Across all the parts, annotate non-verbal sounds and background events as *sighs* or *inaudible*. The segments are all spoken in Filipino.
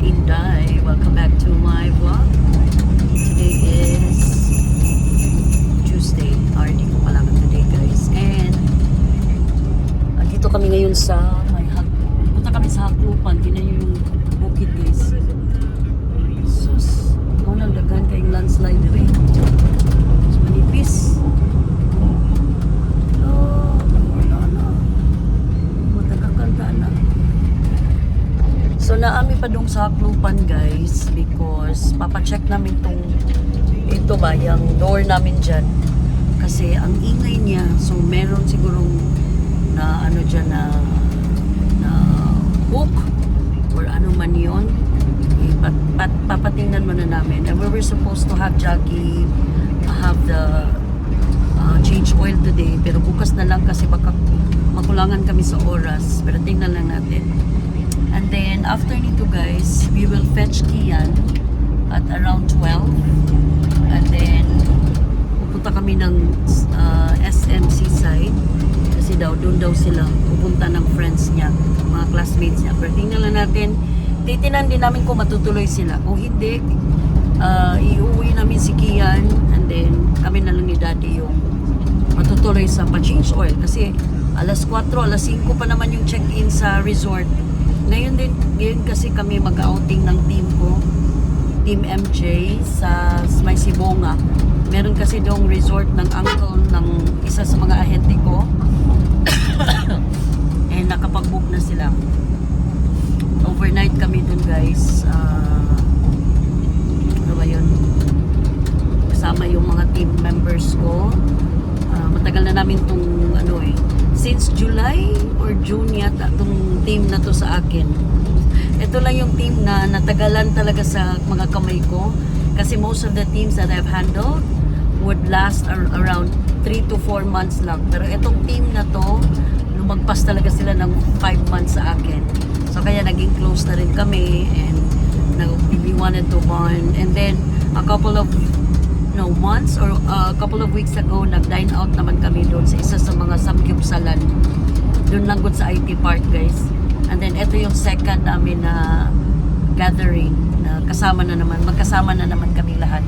sa Inday. Pa dong sa Haklupan guys because papacheck namin tong ito ba, yung door namin dyan. Kasi ang ingay niya, so meron sigurong na ano dyan na na hook or ano man yun. Eh, pat, pat, papatingnan muna namin. And we were supposed to have Jackie have the uh, change oil today pero bukas na lang kasi baka makulangan kami sa oras pero tingnan lang natin and then after nito guys we will fetch Kian at around 12 and then pupunta kami ng uh, SMC side kasi daw doon daw sila pupunta ng friends niya mga classmates niya. Pero tingnan lang natin titinan din namin kung matutuloy sila. Kung hindi uh, iuwi namin si Kian and then kami na lang ni Daddy yung matutuloy sa pa-change oil. Kasi alas 4, alas 5 pa naman yung check-in sa resort. Ngayon din, ngayon kasi kami mag-outing ng team ko, Team MJ sa May Sibonga. Meron kasi dong resort ng uncle ng isa sa mga ahente ko. *coughs* And nakapag-book na sila. Overnight kami dun guys. Ah, ano ba yun? Kasama yung mga team members ko. Ah, matagal na namin tong ano eh. Since July or June yata tong team na to sa akin. Ito lang yung team na natagalan talaga sa mga kamay ko. Kasi most of the teams that I've handled would last ar- around 3 to 4 months lang. Pero itong team na to, lumagpas talaga sila ng 5 months sa akin. So kaya naging close na rin kami and we wanted to bond. And then a couple of no months or uh, a couple of weeks ago nag-dine out naman kami doon sa isa sa mga samgyupsalan. Doon lang sa IT Park guys. And then ito yung second namin na gathering na kasama na naman, magkasama na naman kami lahat.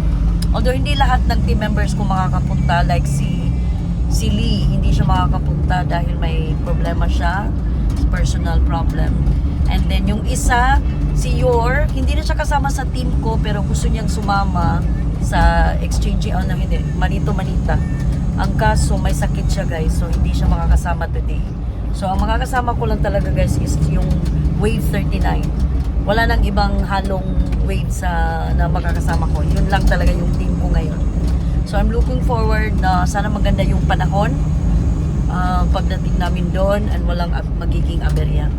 Although hindi lahat ng team members ko makakapunta like si si Lee, hindi siya makakapunta dahil may problema siya, personal problem. And then yung isa, si Yor, hindi na siya kasama sa team ko pero gusto niyang sumama sa exchange on na hindi, Manito Manita. Ang kaso may sakit siya guys, so hindi siya makakasama today. So ang makakasama ko lang talaga guys is yung Wave 39. Wala nang ibang halong wave sa na makakasama ko. Yun lang talaga yung team ko ngayon. So I'm looking forward na sana maganda yung panahon ah, pagdating namin doon and walang magiging aberya.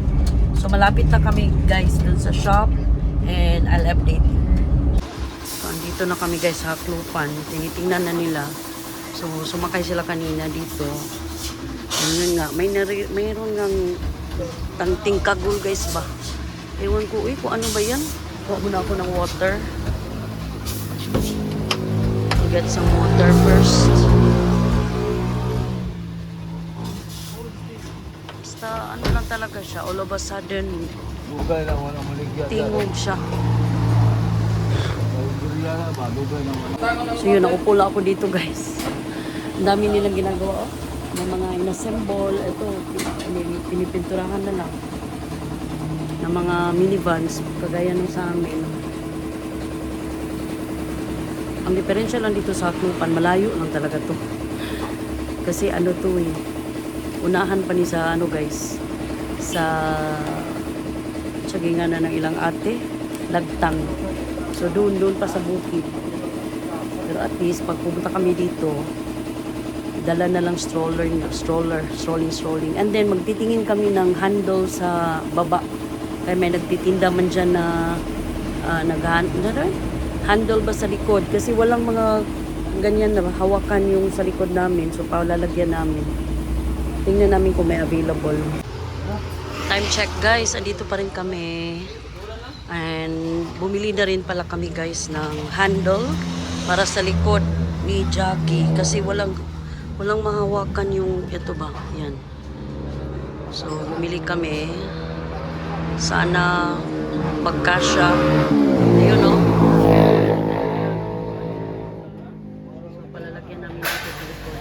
So malapit na kami guys dun sa shop and I'll update you. So andito na kami guys sa Haklupan. Tinitingnan na nila. So sumakay sila kanina dito. Ayun nga, may nari, mayroon ngang tangting kagul guys ba? Ewan ko, uy, kung ano ba yan? Kuha muna ako ng water. Get some water first. Basta ano lang talaga siya, all of a sudden, Dugay lang wala maligya. tingog siya. Dugay na ba? So yun, nakupula ako dito guys. Ang dami nilang ginagawa. Oh. May mga inassemble. Ito, pin- pinipinturahan na lang. Ng mga minivans, kagaya nung sa amin. Ang diferensya lang dito sa Aklupan, malayo lang talaga to. Kasi ano to eh, unahan pa ni sa ano guys, sa tsagingan na ng ilang ate, lagtang. So doon, doon pa sa bukid. Pero at least, pag pumunta kami dito, dala na lang stroller, stroller, strolling, strolling. And then, magtitingin kami ng handle sa baba. Kaya may nagtitinda man dyan na uh, nag handle ba sa likod? Kasi walang mga ganyan na hawakan yung sa likod namin. So, paulalagyan namin. Tingnan namin kung may available. Time check guys, andito pa rin kami. And bumili na rin pala kami guys ng handle para sa likod ni Jackie kasi walang walang mahawakan yung ito ba, yan. So bumili kami. Sana magkasya. Yun o. So, palalagyan namin dito sa likod.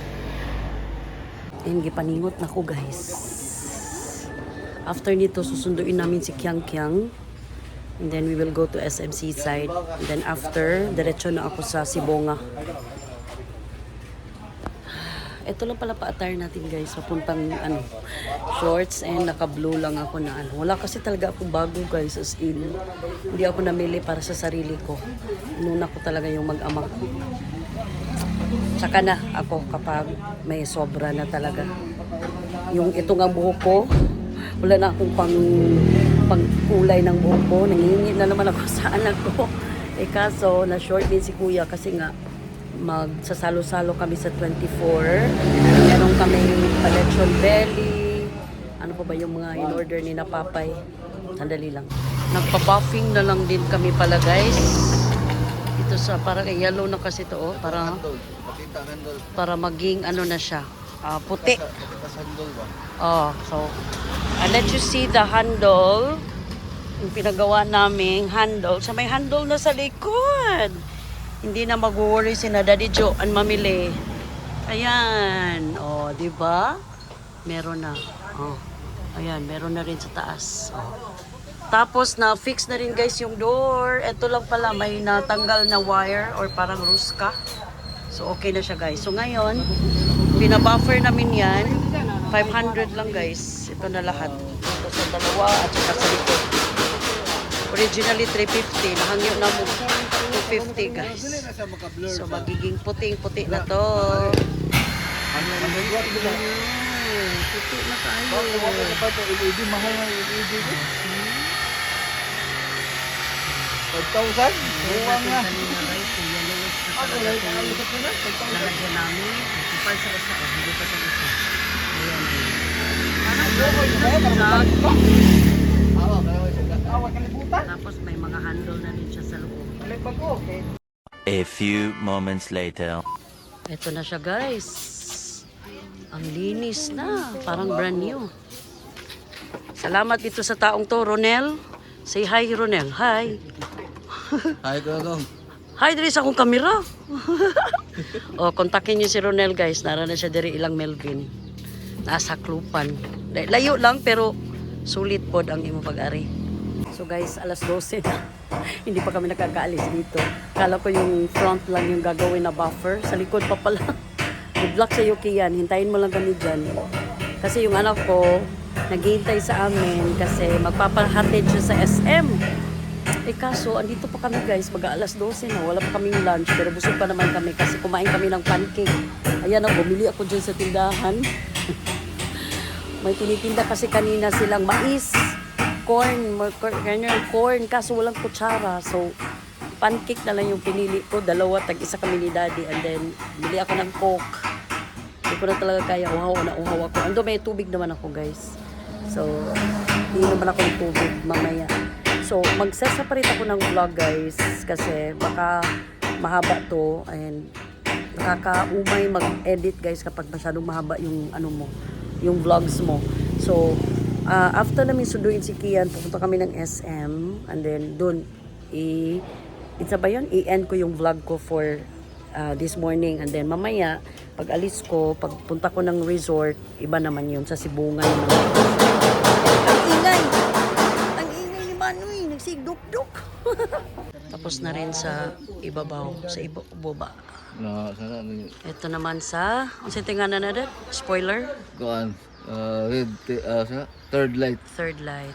Ayun, gipaningot na ko guys. After nito, susunduin namin si Kyang Kyang. And then we will go to SMC side. And then after, diretso na ako sa Sibonga. *sighs* Ito lang pala pa-attire natin guys. Papuntang ano, shorts and naka-blue lang ako na ano. Wala kasi talaga ako bago guys as in. Hindi ako namili para sa sarili ko. Inuna ko talaga yung mag-ama ko. Tsaka na ako kapag may sobra na talaga. Yung ito nga buhok ko, wala na akong pang, pang kulay ng buhok ko. Nangingi na naman ako sa anak ko. Eh kaso, na short din si kuya kasi nga magsasalo-salo kami sa 24. Meron kami palechon belly. Ano pa ba yung mga in-order ni na papay? Sandali lang. Nagpa-buffing na lang din kami pala guys. Ito sa parang yellow na kasi to oh. Para, para maging ano na siya. ah, puti. Oh, so I'll let you see the handle. Yung pinagawa naming handle. Sa may handle na sa likod. Hindi na mag-worry si na Daddy Joe ang mamili. Ayan. Oh, di ba? Meron na. Oh. Ayan, meron na rin sa taas. Oh. Tapos na fix na rin guys yung door. Ito lang pala may natanggal na wire or parang ruska. So okay na siya guys. So ngayon, binabuffer namin yan. 500 lang guys. Ito na lahat. Ito sa dalawa at saka sa likod. Originally 350. Nahangyo na mo 250 guys. So magiging puting-puti na to. Mm, Puti na tayo. Mahal na LED. 5,000? Buwang na. Ako lang, nakalusap ko na. 5,000. Lalagyan namin. Ipal sa isa. Oh, hindi pa sa isa. Ayan. Awa, kaya may sagat. Awa, kalibutan. Tapos may mga handle na rin siya sa loob. Kalipan ko, okay. A few moments later. Ito na siya guys. Ang linis na. Parang brand new. Salamat dito sa taong to, Ronel. Say hi, Ronel. Hi. *laughs* Hi, Dodong. Hi, diri sa akong kamera. *laughs* o, kontakin niyo si Ronel, guys. Nara na siya diri ilang Melvin. Nasa Klupan. Layo lang, pero sulit pod ang imo pag-ari. So guys, alas 12 na. *laughs* Hindi pa kami nakakaalis dito. Kala ko yung front lang yung gagawin na buffer. Sa likod pa pala. Good luck sa iyo, Kian. Hintayin mo lang kami dyan. Kasi yung anak ko, naghihintay sa amin kasi magpapahatid siya sa SM. Eh kaso, andito pa kami guys, mag alas 12 na, wala pa kaming lunch, pero busog pa naman kami kasi kumain kami ng pancake. Ayan na, bumili ako dyan sa tindahan. *laughs* May tinitinda kasi kanina silang mais, corn, ma- cor- ganyan, corn, kaso walang kutsara. So, pancake na lang yung pinili ko, dalawa, tag-isa kami ni daddy, and then, bili ako ng coke. Hindi ko na talaga kaya, uhaw na uhaw ako. Ando may tubig naman ako guys. So, iinom naman ako ng tubig mamaya. So, magsaseparate ako ng vlog guys kasi baka mahaba to and nakakaumay mag-edit guys kapag masyadong mahaba yung ano mo, yung vlogs mo. So, ah, after namin sunduin si Kian, pupunta kami ng SM and then dun i Isa ba yun? I-end ko yung vlog ko for ah, this morning and then mamaya pag alis ko, pagpunta ko ng resort, iba naman yun sa Sibungan naman. Tapos na rin sa ibabaw, sa iba, baba. Na, sana, ano Ito naman sa, ang sitingan na natin, spoiler, Kuan. Uh, red, uh, sana, third light. third light.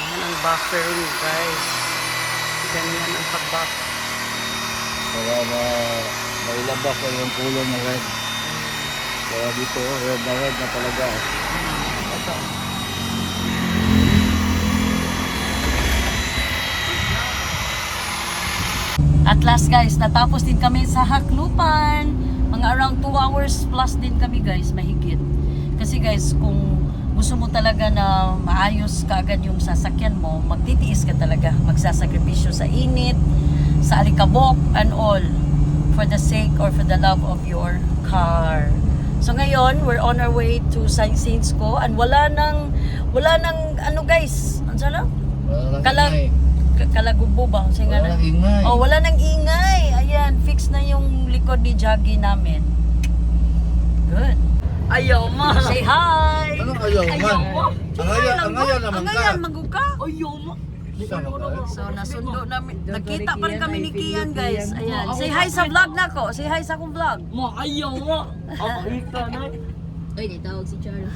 Ayan ang buffering guys. Ganyan ang pag-buff. Para ma, mailabas ko yung kulong na red. Kaya dito, red na red na talaga. Ito. At last guys, natapos din kami sa Haklupan. Mga around 2 hours plus din kami guys, mahigit. Kasi guys, kung gusto mo talaga na maayos kaagad yung sasakyan mo, magtitiis ka talaga. Magsasakripisyo sa init, sa alikabok, and all. For the sake or for the love of your car. So ngayon, we're on our way to Saint Saints ko and wala nang wala nang ano guys, ano sana? Wala lang Kalag kalagubo ba? Kasi nga Wala na. lang ingay. Oh, wala nang ingay. Ayan, fix na yung likod ni Jaggy namin. Good. Ayaw mo. Say hi. Anong ayaw man? Ayaw mo. Ang ayaw- ang ayaw naman Ang ka. ayaw, maguka. Ayaw ka? So, nasundo namin. Nakita pa rin kami ni Kian, guys. Ayan. Say hi sa vlog na ko. Say hi sa akong vlog. Mo, ayaw mo. *laughs* Ako ika na. Uy, di tawag si Charles.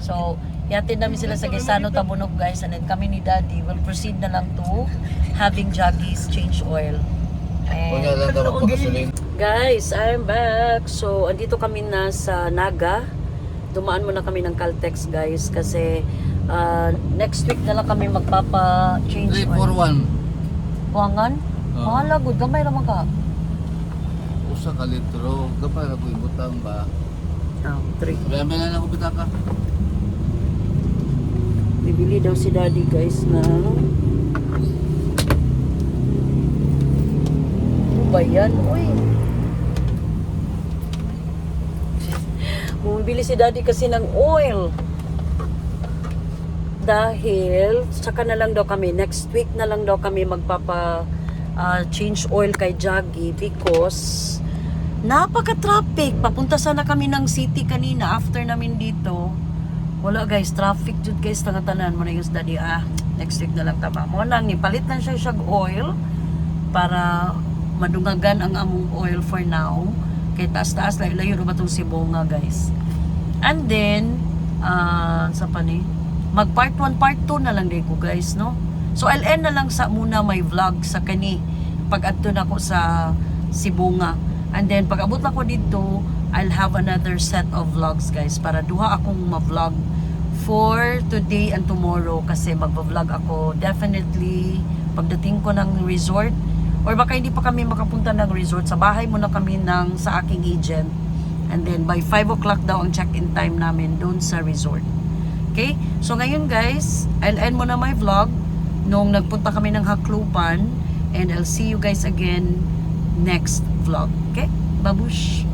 So, yatin namin sila sa Gesano Tabunog, guys. And then kami ni Daddy will proceed na lang to having Jaggies change oil. And lang daw magpapasuling. Guys, I'm back. So, andito kami na sa Naga. Dumaan muna kami ng Caltex, guys, kasi uh, next week na lang kami magpapa-change 341. Buwangan? Oo. Mahala, good. Gamay naman ka. Usa ka litro. Gapay na ko ibutang ba? Oh, three. Sabi na lang ko bitaka. Bibili daw si Daddy, guys, na... Ano ba yan? Uy! Bumibili si Daddy kasi ng oil. Dahil, saka na lang daw kami, next week na lang daw kami magpapa ah, change oil kay Jaggy because napaka-traffic. Papunta sana kami ng city kanina after namin dito. Wala guys, traffic jud guys tanga-tanan mo na yung daddy ah. Next week na lang tama. Mo lang ni palit na siya siya oil para madungagan ang among oil for now. Kay taas-taas layo layo ba tong sibonga guys. And then ah sa pa ni mag part 1 part 2 na lang din ko guys no. So I'll end na lang sa muna my vlog sa kani pag adto na ko sa Sibunga. And then pag abot na ko dito, I'll have another set of vlogs guys para duha akong ma-vlog for today and tomorrow kasi magva-vlog ako. Definitely pagdating ko ng resort or baka hindi pa kami makapunta ng resort sa bahay muna kami ng sa aking agent. And then by 5 o'clock daw ang check-in time namin doon sa resort. Okay? So ngayon guys I'll end muna my vlog nung nagpunta kami ng Haklupan and I'll see you guys again next vlog babush